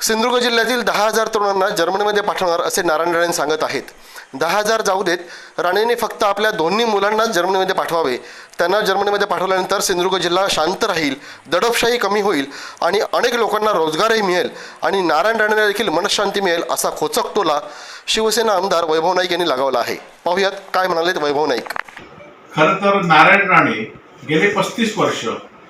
सिंधुदुर्ग जिल्ह्यातील दहा हजार तरुणांना जर्मनीमध्ये पाठवणार असे नारायण राणे सांगत आहेत. दहा हजार जाऊ देत राणेंनी फक्त आपल्या दोन्ही मुलांनाच जर्मनीमध्ये पाठवावे. त्यांना जर्मनीमध्ये पाठवल्यानंतर सिंधुदुर्ग जिल्हा शांत राहील दडपशाही कमी होईल आणि अनेक लोकांना रोजगारही मिळेल आणि नारायण राणेला देखील मनशांती मिळेल असा खोचक टोला शिवसेना आमदार वैभव नाईक यांनी लगावला आहे. पाहुयात काय म्हणालेत वैभव नाईक. खरं तर नारायण राणे गेले पस्तीस वर्ष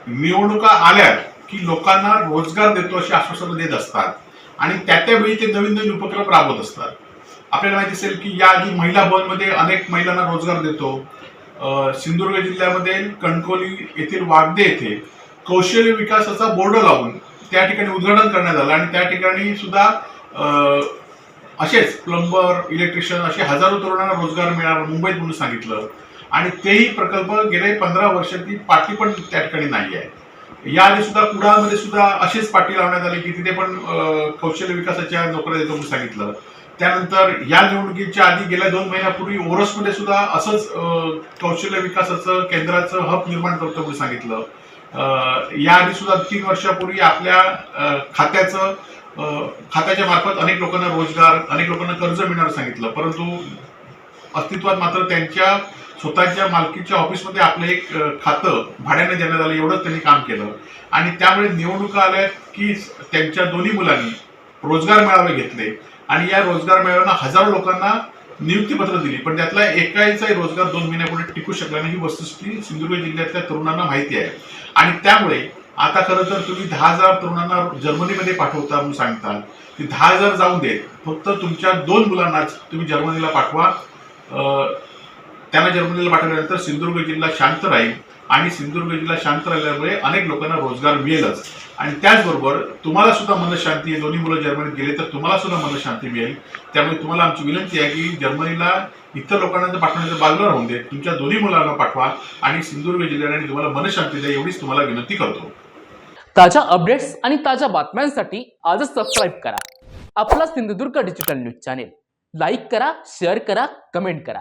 निवडणुका आल्या की लोकांना रोजगार देतो अशी आश्वासनं देत असतात. आणि त्या त्यावेळी ते नवीन नवीन उपक्रम राबवत असतात. आपल्याला माहिती असेल की याआधी महिला भवनमध्ये अनेक महिलांना रोजगार देतो. सिंधुदुर्ग जिल्ह्यामध्ये कणकोली येथील वागदे येथे कौशल्य विकासाचा बोर्ड लावून त्या ठिकाणी उद्घाटन करण्यात आलं. आणि त्या ठिकाणी सुद्धा असेच प्लंबर इलेक्ट्रिशियन असे हजारो तरुणांना रोजगार मिळाला मुंबईत म्हणून सांगितलं. आणि तेही प्रकल्प गेले पंधरा वर्ष पाठी पण त्या ठिकाणी नाही आहे. याआधी सुद्धा कुडाळमध्ये सुद्धा अशीच पाठी लावण्यात आले की तिथे पण कौशल्य विकासाच्या नोकऱ्या देतो म्हणून सांगितलं. त्यानंतर या निवडणुकीच्या आधी गेल्या दोन महिन्यापूर्वी ओरसमध्ये सुद्धा असंच कौशल्य विकासाचं केंद्राचं हब निर्माण करतो म्हणून सांगितलं. याआधी सुद्धा तीन वर्षापूर्वी आपल्या खात्याचं खात्याच्या मार्फत अनेक लोकांना रोजगार अनेक लोकांना कर्ज मिळणार सांगितलं. परंतु अस्तित्वात मात्र त्यांच्या स्वतःच्या मालकीच्या ऑफिसमध्ये आपलं एक खातं भाड्याने देण्यात आलं एवढंच त्यांनी काम केलं. आणि त्यामुळे निवडणुका आल्या की त्यांच्या दोन्ही मुलांनी रोजगार मेळावे घेतले. आणि या रोजगार मेळाव्यांना हजारो लोकांना नियुक्तीपत्र दिली. पण त्यातला एकाचा रोजगार दोन महिन्यापुढे टिकू शकला नाही ही वस्तुस्थिती सिंधुदुर्ग जिल्ह्यातल्या तरुणांना माहिती आहे. आणि त्यामुळे आता खरं तर तुम्ही दहा हजार तरुणांना जर्मनीमध्ये पाठवता म्हणून सांगताल. की दहा हजार जाऊन देत. फक्त तुमच्या दोन मुलांनाच तुम्ही जर्मनीला पाठवा. त्यांना जर्मनीला पाठवल्यानंतर सिंधुदुर्ग जिल्हा शांत राहील आणि सिंधुदुर्ग जिल्हा शांत राहिल्यामुळे अनेक लोकांना रोजगार मिळेलच. आणि त्याचबरोबर तुम्हाला सुद्धा मनशांती आहे. दोन्ही मुलं जर्मनीत गेले तर तुम्हाला सुद्धा मनशांती मिळेल. त्यामुळे तुम्हाला आमची विनंती आहे की जर्मनीला इतर लोकांना पाठवण्याचं बाजूला राहून दे तुमच्या दोन्ही मुलांना पाठवा आणि सिंधुदुर्ग जिल्ह्याने तुम्हाला मनशांती द्या एवढीच तुम्हाला विनंती करतो. ताज्या अपडेट्स आणि ताज्या बातम्यांसाठी आजच सबस्क्राईब करा. आपला Sindhudurg digital news channel like करा शेअर करा कमेंट करा.